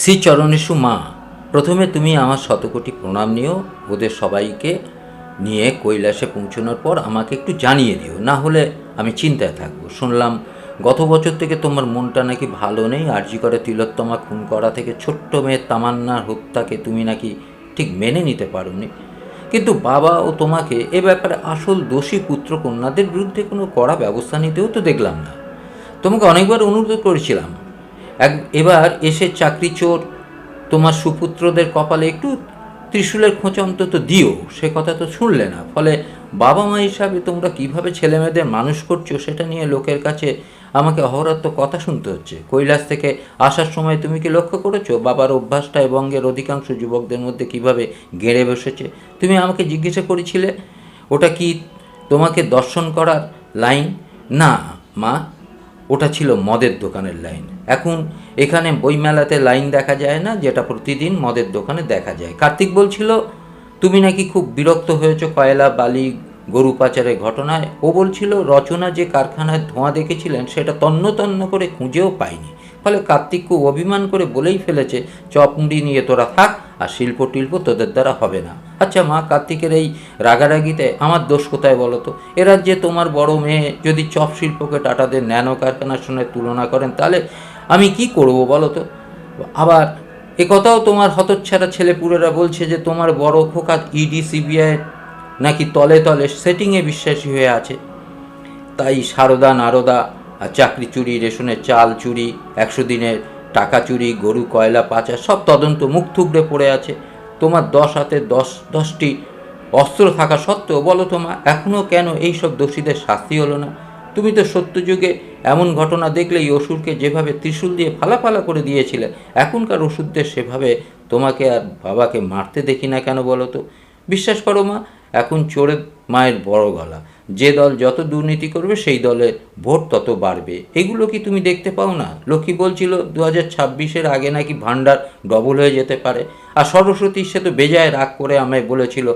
শ্রী চরণেশু মা, প্রথমে তুমি আমার শতকোটি প্রণাম নিও, ওদের সবাইকে নিয়ে কৈলাসে পৌঁছানোর পর আমাকে একটু জানিয়ে দিও, না হলে আমি চিন্তায় থাকব। শুনলাম গত বছর থেকে তোমার মনটা নাকি ভালো নেই, আরজি করে তিলোত্তমা খুন করা থেকে ছোট্ট মেয়ের তামান্নার হত্যাকে তুমি নাকি ঠিক মেনে নিতে পারোনি। কিন্তু বাবা ও তোমাকে এ ব্যাপারে আসল দোষী পুত্র কন্যাদের বিরুদ্ধে কোনো কড়া ব্যবস্থা নিতেও তো দেখলাম না। তোমাকে অনেকবার অনুরোধ করেছিলাম এক, এবার এসে চাকরি চোর, তোমার সুপুত্রদের কপালে একটু ত্রিশূলের খোঁচা অন্তত দিও, সে কথা তো শুনলে না। ফলে বাবা মা হিসাবে তোমরা কীভাবে ছেলেমেয়েদের মানুষ করছ সেটা নিয়ে লোকের কাছে আমাকে অহরাত্র কথা শুনতে হচ্ছে। কৈলাস থেকে আসার সময় তুমি কি লক্ষ্য করেছ? বাবার অভ্যাসটা এবং এর অধিকাংশ যুবকদের মধ্যে কীভাবে গেড়ে বসেছে? তুমি আমাকে জিজ্ঞাসা করেছিলে, ওটা কি তোমাকে দর্শন করার লাইন? না, মা, ওটা ছিল মদের দোকানের লাইন। এখন এখানে বইমেলাতে লাইন দেখা যায় না, যেটা প্রতিদিন মদের দোকানে দেখা যায়। কার্তিক বলছিল, তুমি নাকি খুব বিরক্ত হয়েছো কয়লা, বালি, গরু পাচারের ঘটনায়? ও বলছিল, রচনা যে কারখানায় ধোঁয়া দেখেছিলেন, সেটা তন্ন তন্ন করে খুঁজেও পায়নি ফলে কার্তিক খুব অভিমান করে বলেই ফেলেছে চপমুড়ি নিয়ে তোরা থাক, আর শিল্প টিল্প তোদের দ্বারা হবে না। আচ্ছা মা, কার্তিকের এই রাগারাগিতে আমার দোষ কোথায় বলো তো? এ রাজ্যে তোমার বড় মেয়ে যদি চপ শিল্পকে টাটাদের ন্যানো কারখানার সঙ্গে তুলনা করেন, তাহলে আমি কি করব বলো তো? আবার এ কথাও তোমার হতচ্ছাড়া ছেলেপুলেরা বলছে যে তোমার বড় খোকা ইডি সিবিআই নাকি তলে তলে সেটিংয়ে বিশ্বাসী হয়ে আছে। তাই সারদা নারদা আর চাকরি চুরি, রেশনের চাল চুরি, একশো দিনের টাকা চুরি, গরু, কয়লা, পাচার সব তদন্ত মুখ থুবড়ে পড়ে আছে। তোমার দশ হাতে দশ, দশটি অস্ত্র থাকা সত্ত্বেও বলো তোমা এখনও কেন এইসব দোষীদের শাস্তি হলো না? তুমি তো সত্যযুগে এমন ঘটনা দেখলেই অসুরকে যেভাবে ত্রিশূল দিয়ে ফালাফালা করে দিয়েছিলে, এখনকার ওষুধদের সেভাবে তোমাকে আর বাবাকে মারতে দেখি না কেন বলো তো? বিশ্বাস করো মা, এখন চোরের মায়ের বড় গলা। যে দল যত দুর্নীতি করবে, সেই দলে ভোট তত বাড়বে। এগুলো কি তুমি দেখতে পাও না? লক্ষ্মী বলছিল দু হাজার ছাব্বিশের আগে নাকি ভান্ডার ডবল হয়ে যেতে পারে। আর সরস্বতী সে তো বেজায় রাগ করে আমায় বলেছিল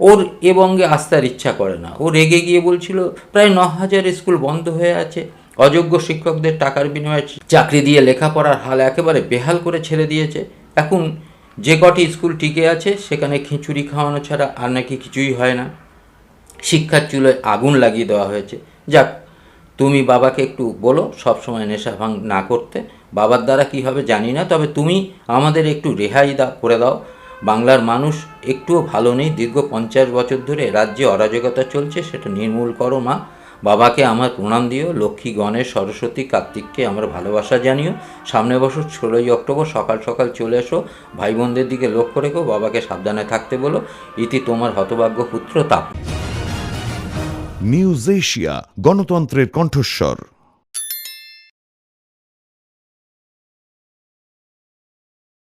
ওর এ বঙ্গে আসতে আর ইচ্ছা করে না। ও রেগে গিয়ে বলছিল, প্রায় ন হাজার স্কুল বন্ধ হয়ে আছে। অযোগ্য শিক্ষকদের টাকার বিনিময়ে চাকরি দিয়ে লেখাপড়ার হাল একেবারে বেহাল করে ছেড়ে দিয়েছে। এখন যে কটি স্কুল টিকে আছে, সেখানে খিচুড়ি খাওয়ানো ছাড়া আর নাকি কিছুই হয় না। শিক্ষার চুলোয় আগুন লাগিয়ে দেওয়া হয়েছে। যাক, তুমি বাবাকে একটু বলো সবসময় নেশা ভাঙ না করতে। বাবার দ্বারা কী হবে জানি না, তবে তুমি আমাদের একটু রেহাই দা করে দাও। বাংলার মানুষ একটুও ভালো নেই। দীর্ঘ পঞ্চাশ বছর ধরে রাজ্যে অরাজকতা চলছে, সেটা নির্মূল করো মা। বাবাকে আমার প্রণাম দিও। লক্ষ্মী, গণেশ, সরস্বতী, কার্তিককে আমার ভালোবাসা জানিও। সামনে বছর ষোলোই অক্টোবর সকাল সকাল চলে এসো। ভাই বোনদের দিকে লক্ষ্য রেখো। বাবাকে সাবধানে থাকতে বলো। ইতি তোমার হতভাগ্য পুত্র তাপ নিউজ এশিয়া, গণতন্ত্রের কণ্ঠস্বর।